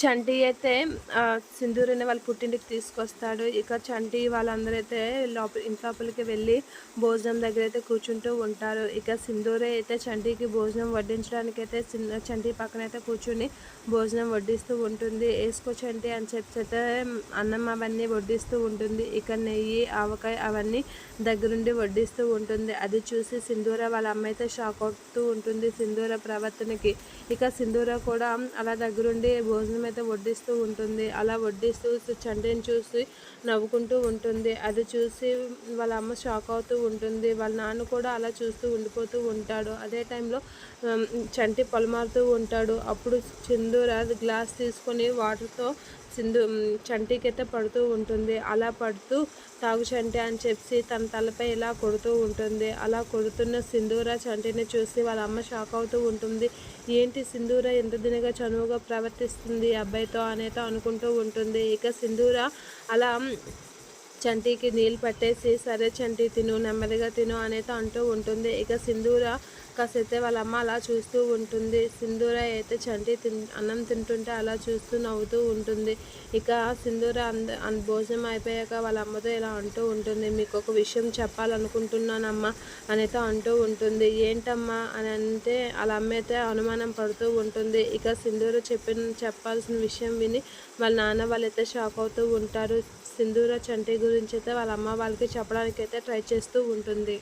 చంటి అయితే సింధూరిని వాళ్ళ పుట్టింటికి తీసుకొస్తాడు. ఇక చంటి వాళ్ళందరూ అయితే లోపల ఇంటి లోపలికి వెళ్ళి భోజనం దగ్గర అయితే కూర్చుంటూ ఉంటారు. ఇక సింధూరే అయితే చంటికి భోజనం వడ్డించడానికి అయితే చంటి పక్కన అయితే కూర్చుని భోజనం వడ్డిస్తూ ఉంటుంది. వేసుకో చంటి అని చెప్పి అయితే అన్నం అవన్నీ వడ్డిస్తూ ఉంటుంది. ఇక నెయ్యి ఆవకాయ అవన్నీ దగ్గరుండి వడ్డిస్తూ ఉంటుంది. అది చూసి సింధూర వాళ్ళ అమ్మ అయితే షాక్ అవుతూ ఉంటుంది సింధూర ప్రవర్తనకి. ఇక సింధూర కూడా అలా దగ్గరుండి భోజనం అయితే వడ్డిస్తూ ఉంటుంది. అలా వడ్డిస్తూ చంటిని చూసి నవ్వుకుంటూ ఉంటుంది. అది చూసి వాళ్ళ అమ్మ షాక్ అవుతూ ఉంటుంది. వాళ్ళ నాన్న కూడా అలా చూస్తూ ఉండిపోతూ ఉంటాడు. అదే టైంలో చంటి పొలమారుతూ ఉంటాడు. అప్పుడు చందూర గ్లాస్ తీసుకొని వాటర్తో సింధు చంటికైతే చంటికి అయితే పడుతూ ఉంటుంది. అలా పడుతూ తాగు చంటి అని చెప్పి తన తలపై ఇలా కొడుతూ ఉంటుంది. అలా కొడుతున్న సింధూర చంటిని చూసి వాళ్ళ అమ్మ షాక్ అవుతూ ఉంటుంది. ఏంటి సింధూర ఎంత దినగా చనువుగా ప్రవర్తిస్తుంది అబ్బాయితో అనేతో అనుకుంటూ ఉంటుంది. ఇక సింధూర అలా చంటికి నీళ్ళు పట్టేసి సరే చంటి తిను నెమ్మదిగా తిను అనేది అంటూ ఉంటుంది. ఇక సింధూర కాసైతే వాళ్ళ అమ్మ అలా చూస్తూ ఉంటుంది. సింధూర అయితే చంటి అన్నం తింటుంటే అలా చూస్తూ నవ్వుతూ ఉంటుంది. ఇక సింధూర అంద భోజనం అయిపోయాక వాళ్ళ అమ్మతో ఇలా అంటూ ఉంటుంది. మీకు ఒక విషయం చెప్పాలనుకుంటున్నానమ్మా అనేది అంటూ ఉంటుంది. ఏంటమ్మా అని అంటే వాళ్ళ అమ్మ అయితే అనుమానం పడుతూ ఉంటుంది. ఇక సింధూర చెప్పిన చెప్పాల్సిన విషయం విని వాళ్ళ నాన్న వాళ్ళైతే షాక్ అవుతూ ఉంటారు. సింధూర చంటి గురించి అయితే వాళ్ళ అమ్మ వాళ్ళకి చెప్పడానికి అయితే ట్రై చేస్తూ ఉంటుంది.